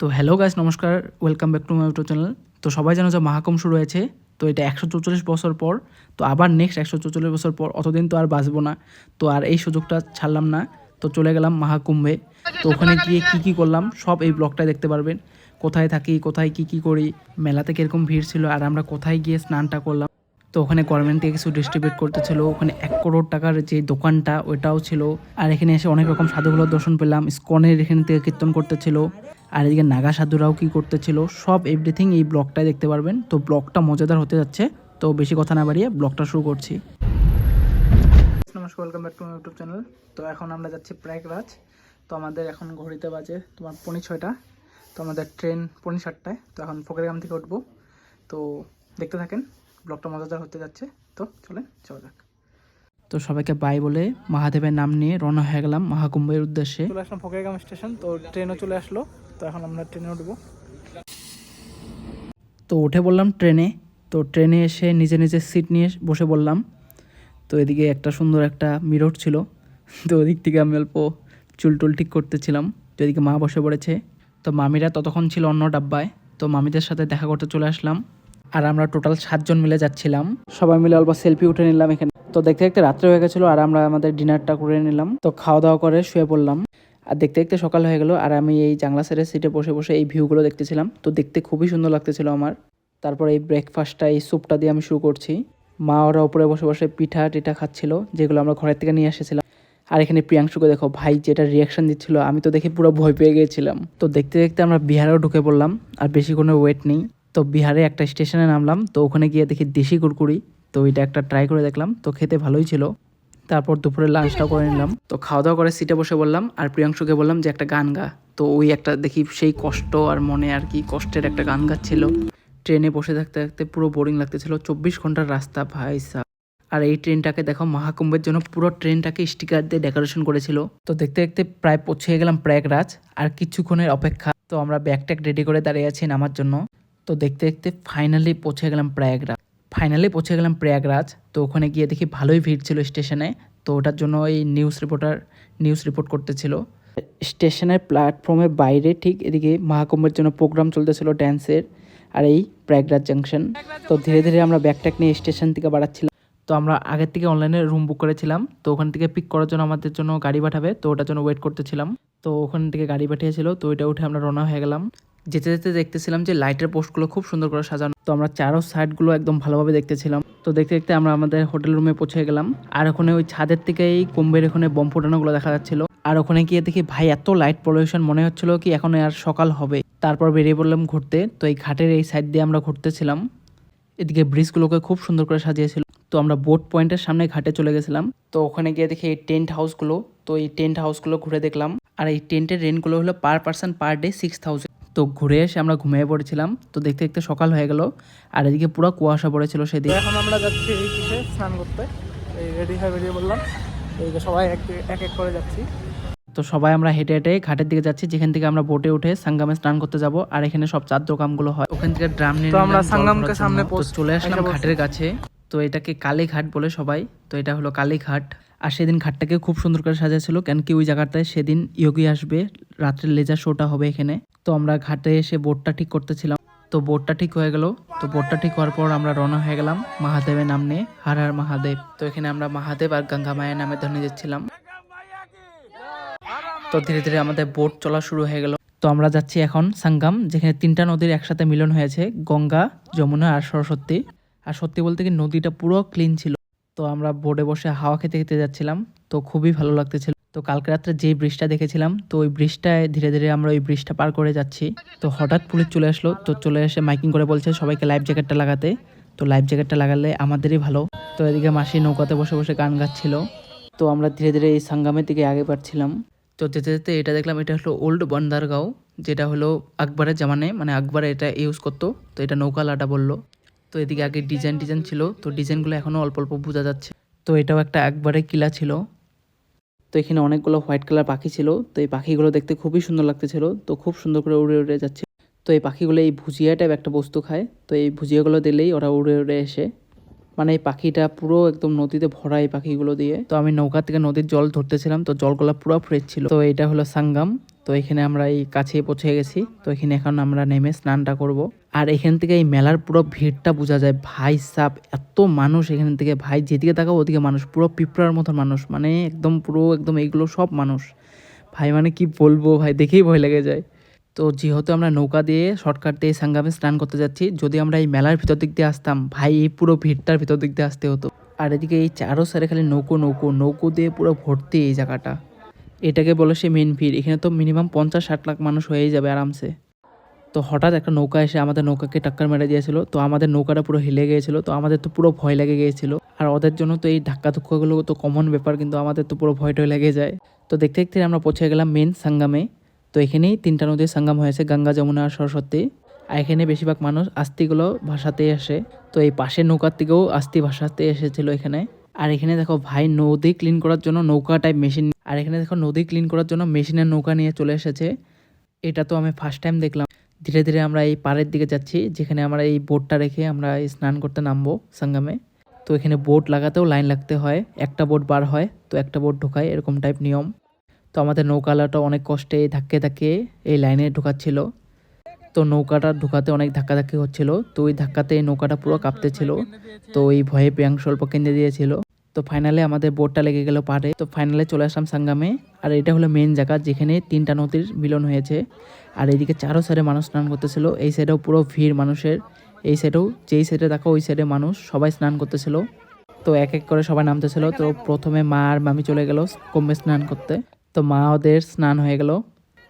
তো hello guys নমস্কার welcome back to my YouTube channel তো সবাই জানো যে মহাকুম্ভ শুরু হয়েছে, তো এটা একশো চৌচল্লিশ বছর পর, তো আবার নেক্সট একশো চৌচল্লিশ বছর পর, অতদিন তো আর বাঁচবো না, তো আর এই সুযোগটা ছাড়লাম না, তো চলে গেলাম মহাকুম্ভে। তো ওখানে গিয়ে কী কী করলাম, সব এই ব্লগটায় দেখতে পারবেন, কোথায় থাকি, কোথায় কি কি করি, মেলাতে কীরকম ভিড় ছিল, আর আমরা কোথায় গিয়ে স্নানটা করলাম। তো ওখানে গভর্নমেন্ট থেকে কিছু ডিস্ট্রিবিউট করতেছিল, ওখানে এক করোড় টাকার যে দোকানটা, ওইটাও ছিল। আর এখানে এসে অনেক রকম সাধুগুলোর দর্শন পেলাম স্কনের এখানে থেকে কীর্তন করতেছিল। আর এদিকে নাগা সাধুরাও কি করতেছিল, সব এভরিথিং এই ব্লগটায় দেখতে পারবেন। তো ব্লগটা মজাদার হতে যাচ্ছে, তো বেশি কথা না বাড়িয়ে ব্লগটা শুরু করছি। নমস্কার welcome back to YouTube channel তো এখন আমরা যাচ্ছি প্রয়াগরাজ। তো আমাদের এখন ঘড়িতে বাজে তোমার পনি ছয়টা। তো আমাদের ট্রেন পৌনে সাতটায়। তো এখন ফকিরগ্রাম থেকে উঠবো। তো দেখতে থাকেন, ব্লগটা মজাদার হতে যাচ্ছে। তো চলেন চলে যাক। তো সবাইকে বাই বলে মহাদেবের নাম নিয়ে রওনা হয়ে গেলাম মহাকুম্ভের উদ্দেশ্যে। চলে আসলাম ফকিরগ্রাম স্টেশন তো ট্রেনও চলে আসলো। তো এখন আমরা ট্রেনে উঠবো। তো উঠে বললাম ট্রেনে। তো ট্রেনে এসে নিজে নিজে সিট নিয়ে বসে বললাম। তো এদিকে একটা সুন্দর একটা মিরর ছিল। তো ওদিক থেকে আমি অল্প চুল টুল ঠিক করতেছিলাম। তো এদিকে মা বসে পড়েছে। তো মামিরা ততক্ষণ ছিল অন্য ডাব্বায়। তো মামিদের সাথে দেখা করতে চলে আসলাম। আর আমরা টোটাল সাতজন মিলে যাচ্ছিলাম। সবাই মিলে অল্প সেলফি উঠে নিলাম এখানে। তো দেখতে দেখতে রাত্রে হয়ে গেছিল আর আমরা আমাদের ডিনারটা করে নিলাম। তো খাওয়া দাওয়া করে শুয়ে পড়লাম। আর দেখতে দেখতে সকাল হয়ে গেল আর আমি এই জাংলা সাইডের সিটে বসে বসে এই ভিউগুলো দেখতেছিলাম। তো দেখতে খুবই সুন্দর লাগতেছিল আমার। তারপর এই ব্রেকফাস্টটা এই স্যুপটা দিয়ে আমি শুরু করছি। মা ওরা উপরে বসে বসে পিঠা টিঠা খাচ্ছিল, যেগুলো আমরা ঘরের থেকে নিয়ে এসেছিলাম। আর এখানে প্রিয়াংশুকে দেখো, ভাই যেটা রিয়াকশন দিচ্ছিল, আমি তো দেখে পুরো ভয় পেয়ে গিয়েছিলাম তো দেখতে দেখতে আমরা বিহারেও ঢুকে পড়লাম, আর বেশি কোনো ওয়েট নেই। তো বিহারে একটা স্টেশনে নামলাম, তো ওখানে গিয়ে দেখি দেশি কুরকুরি। তো এটা একটা ট্রাই করে দেখলাম, তো খেতে ভালোই ছিল। তারপর দুপুরে লাঞ্চটা করে নিলাম। তো খাওয়া দাওয়া করে সিটে বসে বললাম, আর প্রিয়াংশুকে বললাম যে, একটা গান গা। তো ওই একটা দেখি সেই কষ্ট আর মনে আর কি কষ্টের একটা গান গাচ্ছিল। ট্রেনে বসে থাকতে থাকতে পুরো বোরিং লাগতেছিল। চব্বিশ ঘণ্টার রাস্তা, ভাই আর এই ট্রেনটাকে দেখো, মহাকুম্ভের জন্য পুরো ট্রেনটাকে স্টিকার দিয়ে ডেকোরেশন করেছিল। তো দেখতে দেখতে প্রায় পৌঁছে গেলাম প্রয়াগরাজ, আর কিছুক্ষণের অপেক্ষা। তো আমরা ব্যাগ ট্যাগ রেডি করে দাঁড়িয়ে আছি নামার জন্য। তো দেখতে দেখতে ফাইনালি পৌঁছে গেলাম প্রয়াগরাজ। ফাইনালি পৌঁছে গেলাম প্রয়াগরাজ। তো ওখানে গিয়ে দেখি ভালোই ভিড় ছিল স্টেশনে। তো ওটার জন্য এই নিউজ রিপোর্টার নিউজ রিপোর্ট করতেছিল। স্টেশনের প্ল্যাটফর্মের বাইরে ঠিক এদিকে মহাকুম্ভের জন্য প্রোগ্রাম চলতেছিল ড্যান্সের আর এই প্রয়াগরাজ জাংশন তো ধীরে ধীরে আমরা ব্যাগট্যাগ নিয়ে স্টেশন থেকে বাড়াচ্ছিলাম। তো আমরা আগের থেকে অনলাইনে রুম বুক করেছিলাম। তো ওখান থেকে পিক করার জন্য আমাদের জন্য গাড়ি পাঠাবে। তো ওটার জন্য ওয়েট করতেছিলাম। তো ওখান থেকে গাড়ি পাঠিয়েছিল। তো ওইটা উঠে আমরা রওনা হয়ে গেলাম। যেতে যেতে দেখতেছিলাম যে লাইটের পোস্টগুলো খুব সুন্দর করে সাজানো। তো আমরা চারো সাইডগুলো একদম ভালোভাবে দেখতেছিলাম। তো দেখতে দেখতে আমরা আমাদের হোটেল রুমে পৌঁছে গেলাম। আর ওখানে ওই ছাদের থেকে এই কুম্ভের ওখানে বম ফোটানোগুলো দেখা যাচ্ছিল। আর ওখানে গিয়ে দেখি, ভাই, এত লাইট পলিউশন মনে হচ্ছিল কি এখন আর সকাল হবে? তারপর বেরিয়ে পড়লাম ঘুরতে। তো এই ঘাটের এই সাইড দিয়ে আমরা ঘুরতেছিলাম। এদিকে ব্রিজগুলোকে খুব সুন্দর করে সাজিয়েছিল। তো আমরা বোট পয়েন্টের সামনে ঘাটে চলে গেছিলাম। তো ওখানে গিয়ে দেখি এই টেন্ট হাউসগুলো তো এই টেন্ট হাউসগুলো ঘুরে দেখলাম। আর এই টেন্টের রেন্টগুলো হলো per person per day six thousand তো ঘুরে এসে আমরা ঘুমিয়ে পড়েছিলাম। তো দেখতে দেখতে সকাল হয়ে গেল। আর এদিকে পুরো কুয়াশা পড়েছিল সেদিন। এখন আমরা যাচ্ছি এই কিসে স্নান করতে। এই রেডি হয়ে বেরিয়ে বললাম এই যে সবাই এক এক করে যাচ্ছি। তো সবাই আমরা হেঁটে হেঁটে ঘাটের দিকে যাচ্ছি। যেখান থেকে আমরা বোটে উঠে সাঙ্গামে স্নান করতে যাব। আর এখানে সব চার দোকানগুলো হয়। ওখান থেকে ড্রাম নিয়ে আমরা সাঙ্গামকে সামনে চলে আসলাম ঘাটের কাছে। তো এটাকে কালীঘাট বলে সবাই। তো এটা হলো কালীঘাট। আর সেদিন ঘাটটাকে খুব সুন্দর করে সাজাচ্ছিল কেন কি ওই জায়গাটায় সেদিন ইয়োগী আসবে রাত্রের লেজার শোটা হবে এখানে। তো আমরা ঘাটে এসে বোটটা ঠিক করতেছিলাম। তো বোটটা ঠিক হয়ে গেল। তো বোটটা ঠিক হওয়ার পর আমরা রওনা হয়ে গেলাম মহাদেবের নাম নিয়ে হার হার মহাদেব। তো এখানে আমরা মহাদেব আর গঙ্গা মায়ের নামে ধ্বনি দিচ্ছিলাম তো ধীরে ধীরে আমাদের বোট চলা শুরু হয়ে গেল। তো আমরা যাচ্ছি এখন সাঙ্গাম, যেখানে তিনটা নদীর একসাথে মিলন হয়েছে, গঙ্গা, যমুনা আর সরস্বতী। আর সত্যি বলতে কি নদীটা পুরো ক্লিন ছিল। তো আমরা বোর্ডে বসে হাওয়া খেতে খেতে যাচ্ছিলাম। তো খুবই ভালো লাগতেছিল। তো কালকে রাত্রে যে ব্রিজটা দেখেছিলাম, তো ওই ব্রিজটায় ধীরে ধীরে আমরা ওই ব্রিজটা পার করে যাচ্ছি। তো হঠাৎ পুলিশ চলে আসলো। তো চলে এসে মাইকিং করে বলছে সবাইকে লাইফ জ্যাকেটটা লাগাতে। তো লাইফ জ্যাকেটটা লাগালে আমাদেরই ভালো। তো এদিকে মাসি নৌকাতে বসে বসে গান গাচ্ছিল। তো আমরা ধীরে ধীরে এই সাঙ্গামের দিকে আগে বাড়ছিলাম। তো যেতে যেতে এটা দেখলাম, এটা হলো ওল্ড বন্দারগাঁও, যেটা হলো আকবরের জামানে মানে আকবর এটা ইউজ করতো। তো এটা নৌকা লাটা বলল। তো এদিকে আগে ডিজাইন ডিজাইন ছিল, তো ডিজাইনগুলো এখনও অল্প অল্প বোঝা যাচ্ছে। তো এটাও একটা একবারে কিলা ছিল। তো এখানে অনেকগুলো হোয়াইট কালার পাখি ছিল। তো এই পাখিগুলো দেখতে খুবই সুন্দর লাগতেছিল। তো খুব সুন্দর করে উড়ে উড়ে যাচ্ছে। তো এই পাখিগুলো এই ভুজিয়া টাইপ একটা বস্তু খায়। তো এই ভুজিয়াগুলো দিলেই ওরা উড়ে উড়ে এসে। মানে এই পাখিটা পুরো একদম নদীতে ভরা এই পাখিগুলো দিয়ে। তো আমি নৌকা থেকে নদীর জল ধরতেছিলাম। তো জলগুলো পুরো ফ্রেশ ছিল। তো এটা হলো সাঙ্গাম। তো এখানে আমরা এই কাছে পৌঁছে গেছি। তো এখানে এখন আমরা নেমে স্নানটা করব। আর এখান থেকে এই মেলার পুরো ভিড়টা বোঝা যায়। ভাই সাপ এত মানুষ এখান থেকে। ভাই, যেদিকে তাকাবো ওদিকে মানুষ। পুরো পিঁপড়ার মতো মানুষ। মানে একদম পুরো, একদম এইগুলো সব মানুষ। ভাই মানে কি বলব ভাই, দেখেই ভয় লেগে যায়। তো যেহেতু আমরা নৌকা দিয়ে শর্টকাট দিয়ে সাঙ্গামে স্নান করতে যাচ্ছি, যদি আমরা এই মেলার ভিতর দিক দিয়ে আসতাম, ভাই, এই পুরো ভিড়টার ভিতর দিক দিয়ে আসতে হতো। আর এদিকে এই চারো সাইডে খালি নৌকো নৌকো নৌকো দিয়ে পুরো ভর্তি এই জায়গাটা। এটাকে বলে সে মেন ভিড়। এখানে তো মিনিমাম পঞ্চাশ, ষাট লাখ মানুষ হয়েই যাবে আরামসে। তো হঠাৎ একটা নৌকা এসে আমাদের নৌকাকে টাক্কার মেরে দিয়েছিল। তো আমাদের নৌকাটা পুরো হিলে গিয়েছিল। তো আমাদের তো পুরো ভয় লেগে গিয়েছিল। আর ওদের জন্য তো এই ধাক্কা ধুক্কাগুলো তো কমন ব্যাপার, কিন্তু আমাদের তো পুরো ভয় টয় লেগে যায়। তো দেখতে দেখতে আমরা পৌঁছে গেলাম মেন সাঙ্গামে। তো এখানেই তিনটা নদীর সঙ্গম হয়েছে, গঙ্গা, যমুনা আর সরস্বতী। আর এখানে বেশিরভাগ মানুষ আস্তিগুলো ভাষাতেই আসে। তো এই পাশের নৌকার থেকেও আস্তি ভাষাতে এসেছিল এখানে। আর এখানে দেখো ভাই নদী ক্লিন করার জন্য নৌকা টাইপ মেশিন আর এখানে দেখো নদী ক্লিন করার জন্য মেশিনের নৌকা নিয়ে চলে এসেছে। এটা তো আমি ফার্স্ট টাইম দেখলাম। ধীরে ধীরে আমরা এই পাড়ের দিকে যাচ্ছি, যেখানে আমরা এই বোটটা রেখে আমরা স্নান করতে নামবো সঙ্গমে। তো এখানে বোট লাগাতেও লাইন লাগতে হয়, একটা বোট বার হয়, তো একটা বোট ঢোকায়, এরকম টাইপ নিয়ম। তো আমাদের নৌকালাটা অনেক কষ্টে ধাক্কে ধাক্কে এই লাইনে ঢোকাচ্ছিল। তো নৌকাটা ঢোকাতে অনেক ধাক্কাধাক্কি হচ্ছিল। তো ওই ধাক্কাতে নৌকাটা পুরো কাঁপতেছিল। তো ওই ভয়ে প্রিয়াংশ অল্প কেন্দ্রে দিয়েছিল। তো ফাইনালে আমাদের বোটটা লেগে গেল পাড়ে। তো ফাইনালে চলে আসলাম সাঙ্গামে। আর এটা হলো মেন জায়গা যেখানে তিনটা নদীর মিলন হয়েছে। আর এইদিকে চারো সাইডে মানুষ স্নান করতেছিল। এই সাইডেও পুরো ভিড় মানুষের। এই সাইডেও যেই সাইডে দেখো ওই সাইডে মানুষ সবাই স্নান করতেছিল। তো এক এক করে সবাই নামতেছিল। তো প্রথমে মা আর মামি চলে গেল কুম্ভে স্নান করতে। তো মা ওদের স্নান হয়ে গেল।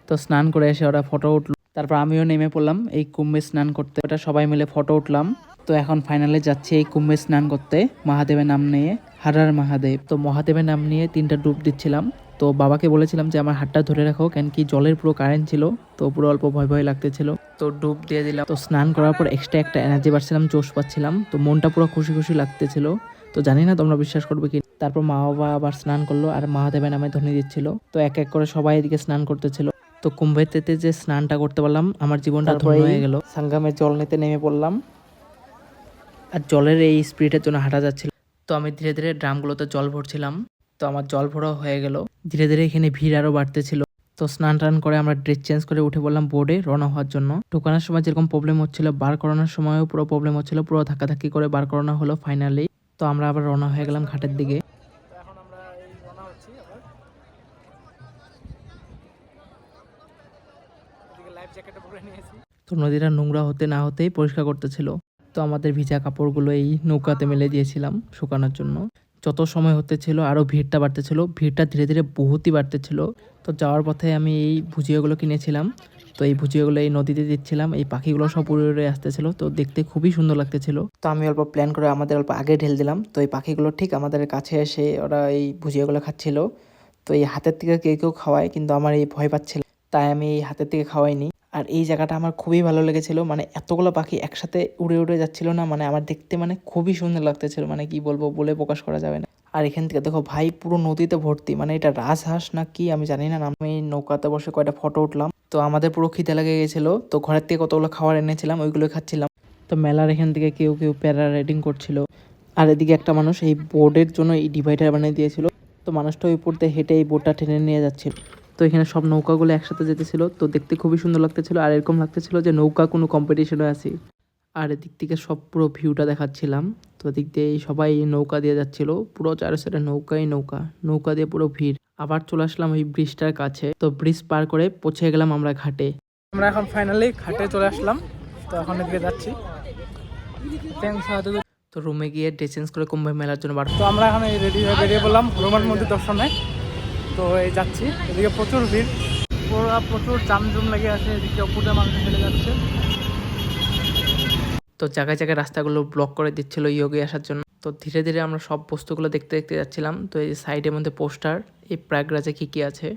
তো স্নান করে এসে ওরা ফটো উঠল। তারপর আমিও নেমে পড়লাম এই কুম্ভে স্নান করতে। ওটা সবাই মিলে ফটো উঠলাম। তো এখন ফাইনালে যাচ্ছে এই কুম্ভে স্নান করতে। মহাদেবের নাম নিয়ে। হারার মহাদেব। তো মহাদেবের নাম নিয়ে তিনটা ডুব দিচ্ছিলাম। তো বাবাকে বলেছিলাম যে আমার হাতটা ধরে রাখো কেন কি জলের পুরো কারেন্ট ছিল তো পুরো অল্প ভয় ভয় লাগতেছিল। তো ডুব দিয়ে দিলাম। তো স্নান করার পর এক্সট্রা একটা এনার্জি পাচ্ছিলাম জোশ পাচ্ছিলাম। তো মনটা পুরো খুশি খুশি লাগতেছিল। তো জানি না তোমরা বিশ্বাস করবে কি তারপর মা বাবা আবার স্নান করল আর মহাদেবের নামে ধ্বনি দিচ্ছিল। তো এক এক করে সবাই এদিকে স্নান করতেছিল। তো কুম্ভেতে যে স্নানটা করতে পারলাম আমার জীবনটা ধন্য হয়ে গেল। সাঙ্গামের জল নিতে নেমে পড়লাম। আর জলের এই স্পিডের জন্য হাঁটা যাচ্ছিল। তো আমি ধীরে ধীরে ড্রামগুলোতে জল ভরছিলাম। তো আমার জল ভরাও হয়ে গেল। ধীরে ধীরে এখানে ভিড় আরও বাড়তেছিল। তো স্নান টান করে আমরা ড্রেস চেঞ্জ করে উঠে পড়লাম বোর্ডে রওনা হওয়ার জন্য। ঢোকানোর সময় যেরকম প্রবলেম হচ্ছিল, বার করানোর সময়ও পুরো প্রবলেম হচ্ছিল, পুরো ধাক্কাধাক্কি করে বার করানো হলো ফাইনালি তো আমরা আবার রওনা হয়ে গেলাম ঘাটের দিকে। তো নদীটা নোংরা হতে না হতেই পরিষ্কার করতেছিল। তো আমাদের ভিজা কাপড়গুলো এই নৌকাতে মেলে দিয়েছিলাম শুকানোর জন্য। যত সময় হতে ছিল আরও ভিড়টা বাড়তেছিল। ভিড়টা ধীরে ধীরে বহুতই বাড়তেছিল। তো যাওয়ার পথে আমি এই ভুজিয়াগুলো কিনেছিলাম। তো এই ভুজিয়াগুলো এই নদীতে দিচ্ছিলাম। এই পাখিগুলো সব উড়ে উড়ে আসতেছিল। তো দেখতে খুবই সুন্দর লাগতেছিল। তো আমি অল্প প্ল্যান করে আমাদের অল্প আগে ঢেল দিলাম। তো এই পাখিগুলো ঠিক আমাদের কাছে এসে ওরা এই ভুজিয়াগুলো খাচ্ছিল। তো এই হাতের থেকে কেউ কেউ খাওয়ায়, কিন্তু আমার এই ভয় পাচ্ছিল। তাই আমি এই হাতের থেকে খাওয়াইনি। আর এই জায়গাটা আমার খুবই ভালো লেগেছিল। মানে এতগুলো পাখি একসাথে উড়ে উড়ে যাচ্ছিল না মানে আমার দেখতে মানে খুবই সুন্দর লাগতেছিল মানে কি বলব বলে প্রকাশ করা যাবে না। আর এখান থেকে দেখো ভাই পুরো নদীতে ভর্তি মানে এটা রাজহাঁস না কি আমি জানি না, আমি নৌকাতে বসে কয়টা ফটো উঠলাম। তো আমাদের পুরো খিদে লেগে গেছিল, তো ঘরের থেকে কতগুলো খাবার এনেছিলাম ওইগুলো খাচ্ছিলাম। তো মেলার এখান থেকে কেউ কেউ প্যারা রাইডিং করছিল। আর এদিকে একটা মানুষ এই বোর্ডের জন্য এই ডিভাইডার বানিয়ে দিয়েছিল। তো মানুষটা ওই উপর দিয়ে হেঁটে এই বোটটা টেনে নিয়ে যাচ্ছিল। তো এখানে সব নৌকাগুলো একসাথে যেতেছিল। তো দেখতে খুবই সুন্দর লাগতেছিল আর এরকম লাগতেছিল যে নৌকা কোনো কম্পিটিশনে আছি। আর এদিক থেকে সব পুরো ভিউটা দেখাচ্ছিলাম। তো এদিক দিয়ে সবাই নৌকা দিয়ে যাচ্ছিল। পুরো চারো সাইডে নৌকাই নৌকা। নৌকা দিয়ে পুরো ভিড়। আবার চলে আসলাম ওই ব্রিজটার কাছে। তো ব্রিজ পার করে পৌঁছে গেলাম আমরা ঘাটে। আমরা এখন ফাইনালি ঘাটে চলে আসলাম। তো এখন এদিকে যাচ্ছি। তো- রুমে গিয়ে ড্রেস চেঞ্জ করে কুম্ভ মেলার জন্য বার তো আমরা এখন রেডি হয়ে বেরিয়ে পড়লাম। হনুমান মন্দির দর্শনে। তো এই যাচ্ছি। এদিকে প্রচুর ভিড়। পুরো প্রচুর জামজুম লেগে আছে, এদিকে অপুরে মানুষ চলে যাচ্ছে। তো জায়গায় জায়গায় রাস্তাগুলো ব্লক করে দিচ্ছিল ইয়োগে আসার জন্য। তো ধীরে ধীরে আমরা সব বস্তুগুলো দেখতে দেখতে যাচ্ছিলাম। তো এই সাইডের মধ্যে পোস্টার এই প্রাগরাজে কী কী আছে?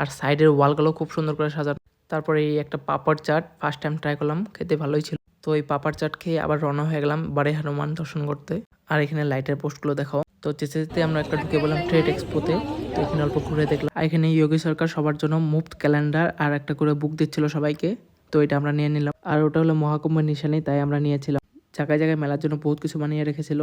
আর সাইডের ওয়ালগুলো খুব সুন্দর করে সাজানো। তারপরে এই একটা papad chaat first time try করলাম, খেতে ভালোই ছিল। তো এই পাপড় চাট খেয়ে আবার রওনা হয়ে গেলাম বাড়ি হনুমান দর্শন করতে। আর এখানে লাইটের পোস্টগুলো দেখাও। তো যেতে যেতে আমরা একটা ঢুকে বললাম ট্রেড এক্সপোতে তো। এখানে অল্প ঘুরে দেখলাম। আর এখানে যোগী সরকার সবার জন্য মুফট ক্যালেন্ডার আর একটা করে বুক দিচ্ছিল সবাইকে। তো এটা আমরা নিয়ে নিলাম। আর ওটা হলো মহাকুম্ভের নিশানি, তাই আমরা নিয়েছিলাম। জায়গায় জায়গায় মেলার জন্য বহুত কিছু বানিয়ে রেখেছিল।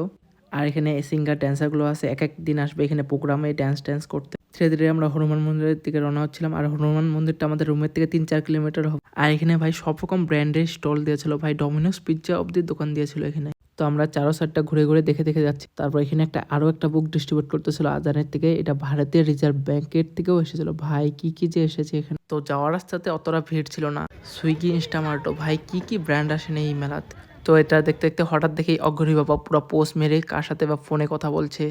আর এখানে সিঙ্গার ড্যান্সারগুলো আছে। এক এক দিন আসবে এখানে প্রোগ্রামে ড্যান্স ট্যান্স করতে। ধীরে ধীরে আমরা হনুমান মন্দিরের দিকে রওনা হচ্ছিলাম। আর হনুমান মন্দিরটা আমাদের রুমের থেকে তিন চার কিলোমিটার হবে। আর এখানে ভাই সব রকম ব্র্যান্ডের স্টল দিয়েছিল। ভাই ডমিনোস পিৎজা অব্দি দোকান দিয়েছিল এখানে। তো আমরা চারো সাইডটা ঘুরে ঘুরে দেখে দেখে যাচ্ছি। তারপর এখানে একটা আরও একটা বুক ডিস্ট্রিবিউট করতেছিল আজানের থেকে। এটা ভারতীয় রিজার্ভ ব্যাংকের থেকেও এসেছিল। ভাই, কি কি যে এসেছে এখানে? তো যাওয়ার রাস্তাতে অতটা ভিড় ছিল না। সুইগি ইনস্টামার্টো ভাই, কি কি ব্র্যান্ড আসেন এই মেলাতে? তো এটা দেখতে দেখতে হঠাৎ দেখেই অগ্রহী বাবা পুরো পোস্ট মেরে কার সাথে বা ফোনে কথা বলছে?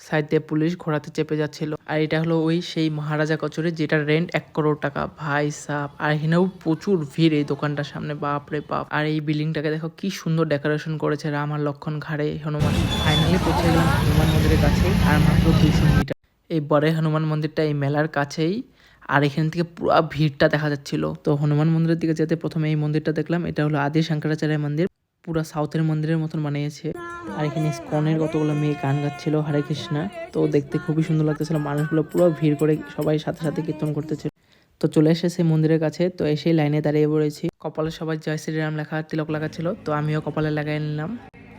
সাইড দিয়ে পুলিশ ঘোড়াতে চেপে যাচ্ছিল। আর এটা হলো ওই সেই মহারাজা কচুরি যেটা রেন্ট এক করোড় টাকা। ভাই সাপ আর এখানেও প্রচুর ভিড় এই দোকানটার সামনে বাপ রে বাপ। আর এই বিল্ডিংটাকে দেখো কি সুন্দর ডেকোরেশন করেছে রাম আর লক্ষণ ঘাড়ে। হনুমান ফাইনালি পৌঁছে গেলাম হনুমান মন্দিরের কাছে আর মাত্র দুইশো মিটার এই বড় হনুমান মন্দিরটা এই মেলার কাছেই, আর এখান থেকে পুরো ভিড়টা দেখা যাচ্ছিল। তো হনুমান মন্দিরের দিকে যেতে প্রথমে এই মন্দিরটা দেখলাম, এটা হলো আদি শঙ্করাচার্য মন্দির। পুরো সাউথের মন্দিরের মতন বানিয়েছে। আর এখানে স্কনের কতগুলো মেয়ে গান গাচ্ছিল, হরে কৃষ্ণা। তো দেখতে খুবই সুন্দর লাগতেছিল, মানুষগুলো পুরো ভিড় করে সবাই সাথে সাথে কীর্তন করতেছিল। তো চলে এসেছে মন্দিরের কাছে, তো এসেই লাইনে দাঁড়িয়ে পড়েছি। কপালে সবাই জয় শ্রীরাম লেখা তিলক লাগাচ্ছিল, তো আমিও কপালে লাগাই নিলাম।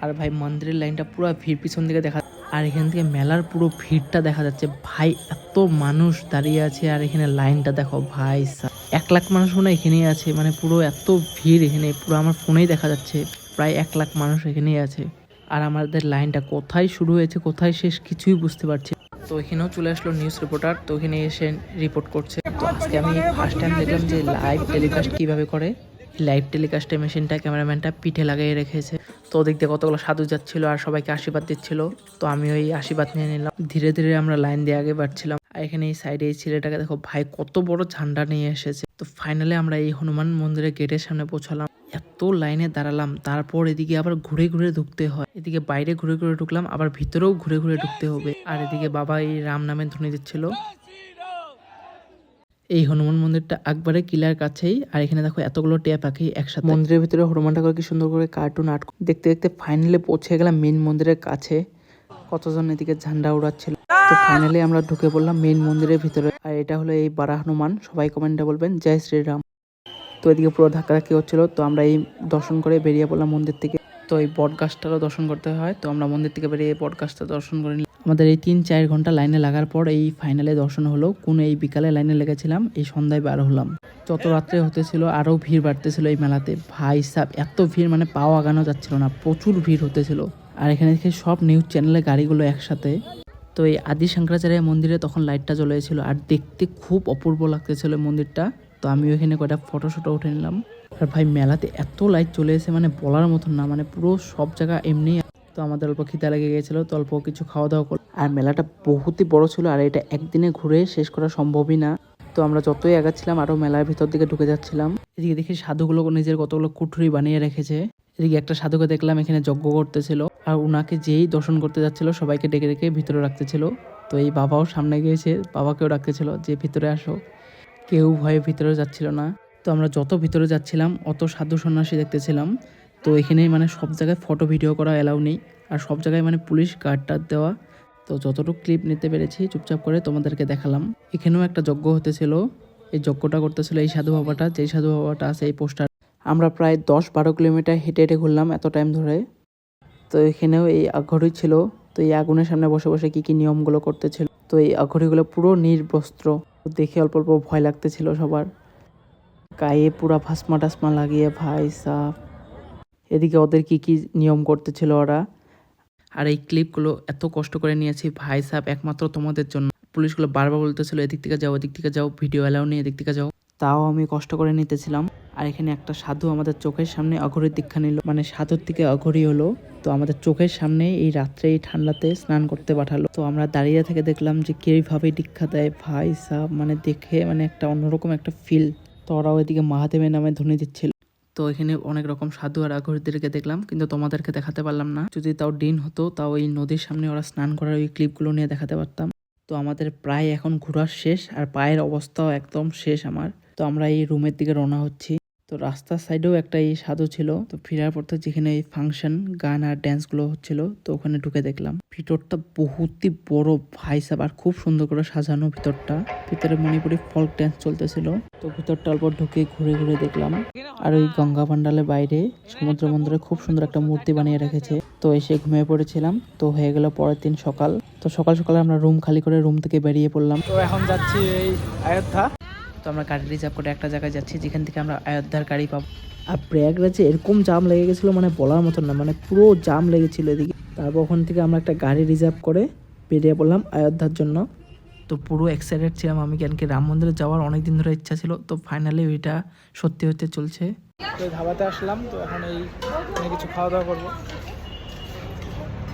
আর ভাই, মন্দিরের লাইনটা পুরো ভিড় পিছন দিকে দেখা আর এখান থেকে মেলার পুরো ভিড়টা দেখা যাচ্ছে। ভাই, এত মানুষ দাঁড়িয়ে আছে, আর এখানে লাইনটা দেখো, ভাই এক লাখ মানুষ মনে এখানেই আছে মানে পুরো এত ভিড় এখানে, পুরো আমার ফোনেই দেখা যাচ্ছে। প্রায় এক লাখ মানুষ এখানেই আছে। আর আমাদের লাইনটা কোথায় শুরু হয়েছে, কোথায় শেষ কিছুই বুঝতে পারছি তো এখানেও চলে আসলো নিউজ রিপোর্টার তো এখানে এসে রিপোর্ট করছে। তো আজকে আমি ফার্স্ট টাইম দেখলাম যে লাইভ টেলিকাস্ট কীভাবে করে। লাইভ টেলিকাস্টের মেশিনটা ক্যামেরাম্যানটা পিঠে লাগিয়ে রেখেছে। তো দিয়ে কতগুলো সাধু যাচ্ছিল আর সবাইকে আশীর্বাদ দিচ্ছিল। তো আমি ওই আশীর্বাদ নিয়ে নিলাম। ধীরে ধীরে আমরা লাইন দিয়ে আগে বাড়ছিলাম। আর এখানে এই সাইডে এই ছেলেটাকে দেখো, ভাই কত বড় ঝান্ডা নিয়ে এসেছে। তো ফাইনালি আমরা এই হনুমান মন্দিরের গেটের সামনে পৌঁছালাম। এত লাইনে দাঁড়ালাম, তারপর এদিকে আবার ঘুরে ঘুরে ঢুকতে হয়। এদিকে বাইরে ঘুরে ঘুরে ঢুকলাম, আবার ভিতরেও ঘুরে ঘুরে ঢুকতে হবে। আর এদিকে বাবা এই রাম নামের ধ্বনি দিচ্ছিল। এই হনুমান মন্দিরটা একবারে কিলার কাছেই, আর এখানে দেখো এতগুলো টিয়া পাখি একসাথে। মন্দিরের ভিতরে হনুমান ঠাকুর কি সুন্দর করে কার্টুন আর্ট দেখতে দেখতে ফাইনালি পৌঁছে গেলাম মেন মন্দিরের কাছে। কতজন এদিকে ঝান্ডা উড়াচ্ছিল। তো ফাইনালি আমরা ঢুকে পড়লাম মেন মন্দিরের ভিতরে। আর এটা হলো এই বারা হনুমান সবাই কমেন্টে বলবেন, জয় শ্রীরাম। তো এদিকে পুরো ধাক্কাধাক্কি হচ্ছিল? তো আমরা এই দর্শন করে বেরিয়ে পড়লাম মন্দির থেকে। তো এই বট গাছটারও দর্শন করতে হয়। তো আমরা মন্দির থেকে বেরিয়ে বট গাছটা দর্শন করে আমাদের এই তিন চার ঘণ্টা লাইনে লাগার পর এই ফাইনালে দর্শন হলো। কোন এই বিকালে লাইনে লেগেছিলাম, এই সন্ধ্যায় বার হলাম। যত রাত্রে হতেছিল আরও ভিড় বাড়তেছিল এই মেলাতে। ভাই সাহ এত ভিড় মানে পাও আগানো যাচ্ছিল না, প্রচুর ভিড় হতেছিল আর এখানে দেখে সব নিউজ চ্যানেলে গাড়িগুলো একসাথে। তো এই আদি শঙ্করাচার্য মন্দিরে তখন লাইটটা জ্বলেছিল, আর দেখতে খুব অপূর্ব লাগতেছিল মন্দিরটা। তো আমি ওইখানে কয়টা ফটো শটো উঠে নিলাম। আর ভাই, মেলাতে এত লাইট চলে এসে মানে বলার মতন না মানে পুরো সব জায়গা এমনি। তো আমাদের অল্প খিদা লেগে গেছিল, তো অল্প কিছু খাওয়া দাওয়া করল আর মেলাটা বহুতই বড় ছিল, আর এটা একদিনে ঘুরে শেষ করা সম্ভবই না। তো আমরা যতই আগাচ্ছিলাম, আরও মেলার ভিতর দিকে ঢুকে যাচ্ছিলাম। এদিকে দেখি সাধুগুলো নিজের কতগুলো কুঠুরি বানিয়ে রেখেছে। এদিকে একটা সাধুকে দেখলাম, এখানে যজ্ঞ করতেছিল। আর উনাকে যেই দর্শন করতে যাচ্ছিল, সবাইকে ডেকে ডেকে ভিতরে রাখতেছিল। তো এই বাবাও সামনে গিয়েছে, বাবাকেও রাখতেছিল যে, ভিতরে আসো। কেউ ভয়ে ভিতরে যাচ্ছিল না। তো আমরা যত ভিতরে যাচ্ছিলাম, অত সাধু সন্ন্যাসী দেখতেছিলাম। তো এখানে মানে সব জায়গায় ফটো ভিডিও করা অ্যালাউ নেই। আর সব জায়গায় মানে পুলিশ গার্ড দেওয়া। তো যতটুকু ক্লিপ নিতে পেরেছি, চুপচাপ করে তোমাদেরকে দেখালাম। এখানেও একটা যজ্ঞ হতেছিল। এই যজ্ঞটা করতেছিল এই সাধু বাবাটা। যেই সাধু বাবাটা আছে এই পোস্টার আমরা প্রায় দশ বারো কিলোমিটার হেঁটে হেঁটে ঘুরলাম এত টাইম ধরে। তো এখানেও এই আঘড়ি ছিল। তো এই আগুনের সামনে বসে বসে কি কি নিয়মগুলো করতেছিল। তো এই আঘড়িগুলো পুরো নির্বস্ত্র। দেখে অল্প অল্প ভয় লাগতেছিল সবার। গায়ে পুরা ভাসমা টাসমা লাগিয়ে ভাই সাপ এদিকে ওদের কি কি নিয়ম করতেছিল ওরা? আর এই ক্লিপগুলো এত কষ্ট করে নিয়েছি ভাই সাহেব একমাত্র তোমাদের জন্য। পুলিশগুলো বারবার বলতেছিল এদিক থেকে যাও এদিক থেকে যাও ভিডিও অ্যালাউ নেই এদিক থেকে যাও। তাও আমি কষ্ট করে নিতেছিলাম। আর এখানে একটা সাধু আমাদের চোখের সামনে অঘরীর দীক্ষা নিল মানে সাধুর থেকে অঘরী হলো। তো আমাদের চোখের সামনে এই রাত্রে এই ঠান্ডাতে স্নান করতে পাঠালো। তো আমরা দাঁড়িয়ে থেকে দেখলাম যে কীভাবে দীক্ষা দেয়। ভাই সাহ মানে দেখে মানে একটা অন্যরকম একটা ফিল তো ওরাও এদিকে মহাদেবের নামে ধ্বনি দিচ্ছিল। তো এখানে অনেক রকম সাধু আর আঘরীদেরকে দেখলাম, কিন্তু তোমাদেরকে দেখাতে পারলাম না। যদি তাও দিন হতো, তাও এই নদীর সামনে ওরা স্নান করার ওই ক্লিপগুলো নিয়ে দেখাতে পারতাম। তো আমাদের প্রায় এখন ঘোরার শেষ, আর পায়ের অবস্থাও একদম শেষ আমার। তো আমরা এই রুমের দিকে রওনা হচ্ছি। তো রাস্তার সাইডেও একটা এই সাধু ছিল। তো ফেরার পর তো যেখানে এই ফাংশন গান আর ড্যান্সগুলো হচ্ছিল, তো ওখানে ঢুকে দেখলাম। ভিতরটা বহুতই বড় ভাই আর খুব সুন্দর করে সাজানো ভিতরটা। ভিতরে মণিপুরি ফল্ক ড্যান্স চলতেছিল। তো ভিতরটা অল্প ঢুকে ঘুরে ঘুরে দেখলাম। আর ওই গঙ্গা পান্ডালের বাইরে সমুদ্র বন্দরে খুব সুন্দর একটা মূর্তি বানিয়ে রেখেছে। তো এসে ঘুমিয়ে পড়েছিলাম। তো হয়ে গেল পরের দিন সকাল। তো সকাল সকালে আমরা রুম খালি করে রুম থেকে বেরিয়ে পড়লাম। তো এখন যাচ্ছি এই অযোধ্যা তো আমরা গাড়ি রিজার্ভ করে একটা জায়গায় যাচ্ছি, যেখান থেকে আমরা অযোধ্যার গাড়ি পাবো। আর প্রয়াগরাজে এরকম জাম লেগে গেছিল মানে বলার মতন না মানে পুরো জাম লেগেছিল এদিকে। তারপর ওখান থেকে আমরা একটা গাড়ি রিজার্ভ করে বেরিয়ে পড়লাম অযোধ্যার জন্য। তো পুরো এক্সাইটেড ছিলাম আমি কেন কি রাম মন্দিরে যাওয়ার অনেক দিন ধরে ইচ্ছা ছিল, তো ফাইনালি ওইটা সত্যি হতে চলছে। তো ধাবাতে আসলাম, তো এখন এই কিছু খাওয়া দাওয়া করব।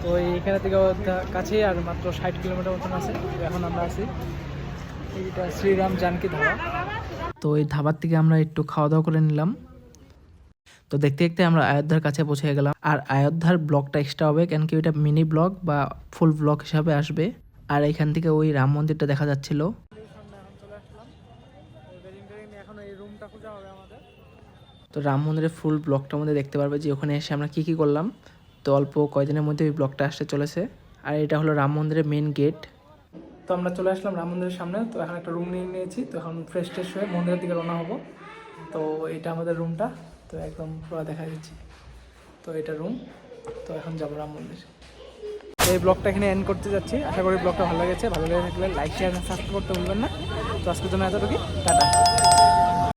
তো এইখানে থেকে কাছেই আর মাত্র ষাট কিলোমিটার মতন আছে এখন আমরা আছি। শ্রীরাম জানকি ধাবা। তো এই ধাবার থেকে আমরা একটু খাওয়া দাওয়া করে নিলাম। তো দেখতে দেখতে আমরা অযোধ্যার কাছে পৌঁছে গেলাম। আর অযোধ্যার ব্লগটা এক্সট্রা হবে, কেন কি ওইটা মিনি ব্লগ বা ফুল ব্লগ হিসাবে আসবে। আর এখান থেকে ওই রাম মন্দিরটা দেখা যাচ্ছিল। তো রাম মন্দিরের ফুল ব্লগটার মধ্যে দেখতে পারবে যে ওখানে এসে আমরা কী কী করলাম। তো অল্প কয়দিনের মধ্যে ওই ব্লগটা আসতে চলেছে। আর এটা হলো রাম মন্দিরের মেন গেট তো আমরা চলে আসলাম রাম মন্দিরের সামনে। তো এখন একটা রুম নিয়ে নিয়েছি। তো এখন ফ্রেশ ট্রেশ হয়ে মন্দিরের দিকে রওনা হব। তো এটা আমাদের রুমটা তো একদম পুরো দেখা যাচ্ছে। তো এটা রুম তো এখন যাব রাম মন্দির। এই ব্লগটা এখানে এন্ড করতে যাচ্ছি। আশা করি ব্লগটা ভালো লেগেছে। ভালো লেগে থাকলে লাইক শেয়ার সাবস্ক্রাইব করতে ভুলবেন না। তো আজকের জন্য এতটুকু টাটা।